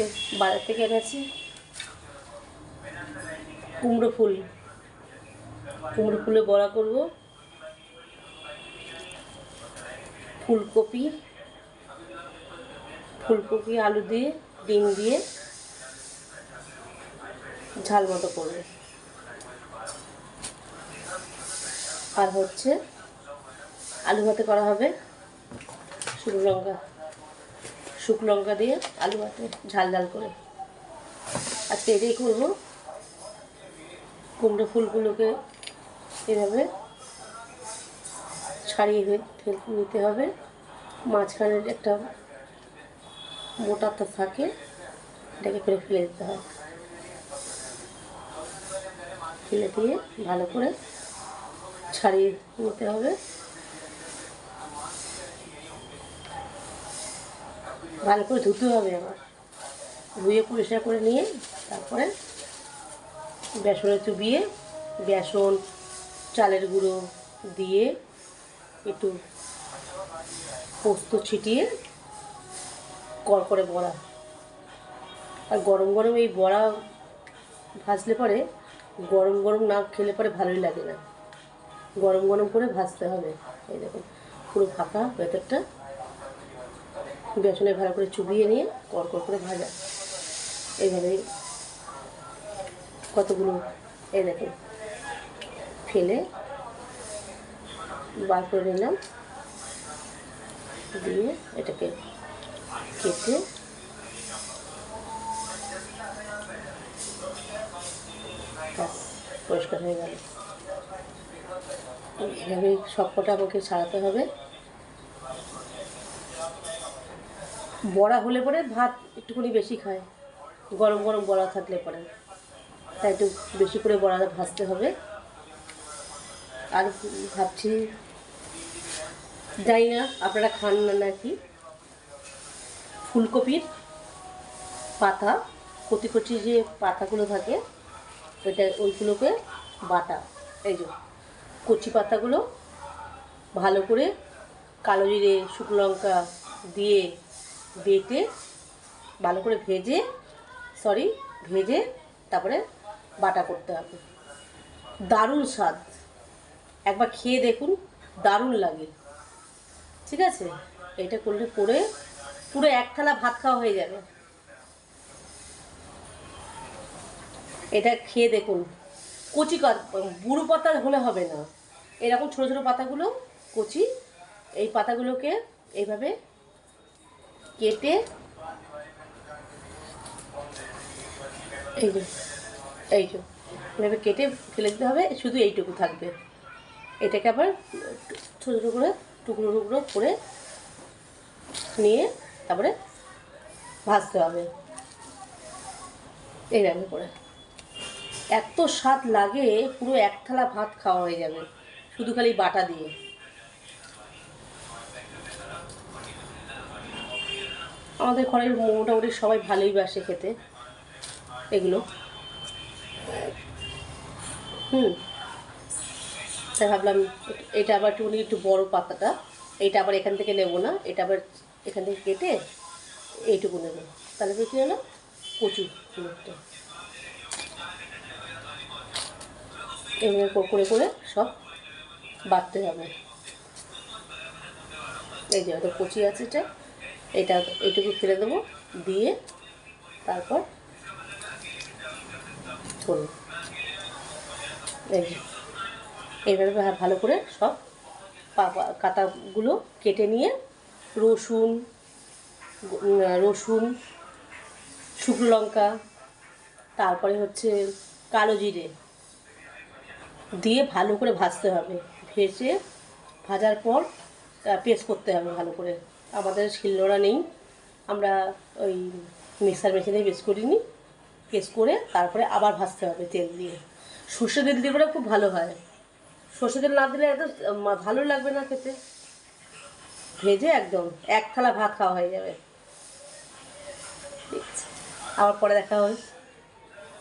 আজকে বাজার থেকে এনেছি কুমড়ো ফুল। কুমড়ো ফুলে বড়া করব। ফুলকপি ফুলকপি, আলু দিয়ে, ডিম দিয়ে ঝাল মতো করবে। আর হচ্ছে আলু ভাতে করা হবে শুকনো লঙ্কা। শুকনো লঙ্কা দিয়ে আলু ভাতে ঝাল ঝাল করে। আজকে এটাই করব। কুমড়ো ফুলগুলোকে এভাবে ছাড়িয়ে হয়ে নিতে হবে। মাঝখানে একটা মোটা তো থাকে, এটাকে ফেলে ফেলে দিতে হবে। ফেলে দিয়ে ভালো করে ছাড়িয়ে নিতে হবে। ভালো করে ধুতে হবে আবার। ধুয়ে পরিষ্কার করে নিয়ে তারপরে বেসনে চুবিয়ে বেসন, চালের গুঁড়ো দিয়ে একটু পোস্ত ছিটিয়ে কর করে বড়া। আর গরম গরম এই বড়া ভাজলে পরে গরম গরম না খেলে পরে ভালোই লাগে না। গরম গরম করে ভাজতে হবে। এই দেখুন, পুরো ফাঁকা ভেতরটা বেসনে ভালো করে চুবিয়ে নিয়ে কর কর ভাজা। এইভাবেই কতগুলো দেখুন, ফেলে বার করে নিলাম, দিয়ে এটাকে কেটে পরিষ্কার হয়ে গেল। এইভাবে সবকটা আমাকে ছাড়াতে হবে। বড়া হলে পরে ভাত একটুখানি বেশি খায়। গরম গরম বড়া থাকলে পরে। তাই একটু বেশি করে বড়া ভাজতে হবে। আর ভাবছি, জানি না আপনারা খান না নাকি। ফুলকপির পাতা, কচি কচি যে পাতাগুলো থাকে, ওইটা ওইগুলোকে বাটা, এই যে কচি পাতাগুলো ভালো করে কালো জিরে, শুকনো লঙ্কা দিয়ে বেটে ভালো করে ভেজে সরি ভেজে তারপরে বাটা করতে হবে। দারুণ স্বাদ। একবার খেয়ে দেখুন, দারুণ লাগে। ঠিক আছে? এটা করলে পরে, পুরো এক থালা ভাত খাওয়া হয়ে যাবে। এটা খেয়ে দেখুন। কচি বুড়ো পাতা হলে হবে না। এরকম ছোটো ছোটো পাতাগুলো কচি, এই পাতাগুলোকে এইভাবে কেটে এই যে এই যে কেটে ফেলে দিতে হবে, শুধু এইটুকু থাকবে। এটাকে আবার ছোটো ছোটো করে, টুকরো টুকরো করে নিয়ে তারপরে ভাজতে হবে। এইভাবে করে। এত স্বাদ লাগে, পুরো এক থালা ভাত খাওয়া হয়ে যাবে, শুধু খালি বাটা দিয়ে। আমাদের ঘরের মোটামুটি সবাই ভালোই বাসে খেতে, এগুলো। হুম। তাই ভাবলাম এটা আবার একটু একটু বড় পাতাটা এইটা আবার এখান থেকে নেব না, এটা আবার এখান থেকে কেটে এইটুকু নেব। তাহলে কি হলো? কচু এভাবে করে করে সব বাটতে হবে। এই যে হয়তো কচি আছে এটা। এটা, এটুকু ফেলে দেবো, দিয়ে তারপর করব এইভাবে ভালো করে সব পা- কেটে নিয়ে রসুন রসুন, শুকনো লঙ্কা, তারপরে হচ্ছে কালো জিরে দিয়ে ভালো করে ভাজতে হবে। ভেজে ভাজার পর পেস্ট করতে হবে ভালো করে। আমাদের শিলনোড়া নেই। আমরা ওই মিক্সার মেশিনে পেস্ট করিনি। পেস্ট করে তারপরে আবার ভাজতে হবে তেল দিয়ে। সর্ষে তেল দিয়ে করে খুব ভালো হয়। সর্ষে তেল না দিলে এত ভালো লাগবে না খেতে। ভেজে একদম এক থালা ভাত খাওয়া হয়ে যাবে। আবার পরে দেখা হবে।